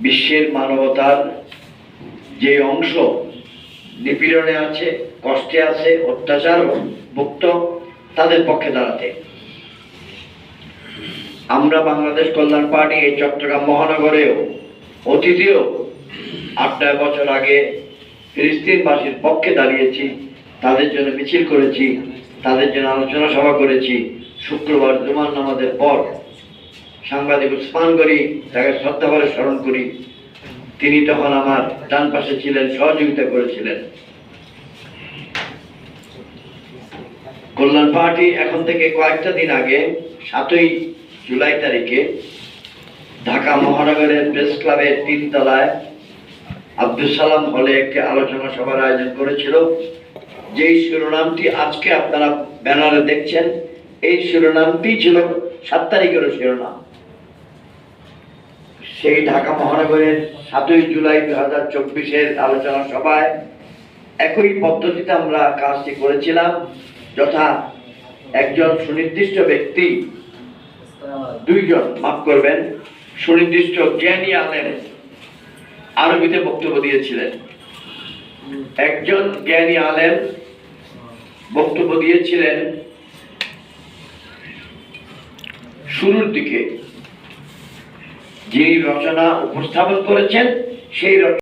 বিশ্বের মানবতার যে অংশ নিপীড়নে আছে, কষ্টে আছে, অত্যাচার মুক্ত, তাদের পক্ষে দাঁড়াতে। আমরা বাংলাদেশ কল্যাণ পার্টি এই চট্টগ্রাম মহানগরেও অতীতেও আট নয় বছর আগে ফিলিস্তিনবাসীর পক্ষে দাঁড়িয়েছি, তাদের জন্য মিছিল করেছি, তাদের জন্য আলোচনা সভা করেছি, শুক্রবার জুমান নামাজের পর সাংবাদিক উসমান করি তাকে শ্রদ্ধা করে স্মরণ করি। তিনি তখন আমার ডান পাশে ছিলেন, সহযোগিতা করেছিলেন। কল্যাণ পার্টি এখন থেকে কয়েকটা দিন আগে, সাতই জুলাই তারিখে, ঢাকা মহানগরের প্রেস ক্লাবের তিনতলায় আব্দুল সালাম হলে একটি আলোচনা সভার আয়োজন করেছিল। যেই শিরোনামটি আজকে আপনারা ব্যানারে দেখছেন, এই শিরোনামটি ছিল সাত তারিখেরও শিরোনাম। সেই ঢাকা মহানগরের সাতই জুলাই দু হাজার চব্বিশের আলোচনা সভায় একই পদ্ধতিতে আমরা কাজটি করেছিলাম, যথা একজন সুনির্দিষ্ট ব্যক্তি দুইজন, মাফ করবেন, সুনির্দিষ্ট জ্ঞানী আলেম আরবিতে বক্তব্য দিয়েছিলেন। একজন জ্ঞানী আলেম বক্তব্য দিয়েছিলেন, শুরুর দিকে যিনি রচনা উপস্থাপন করেছেন সেই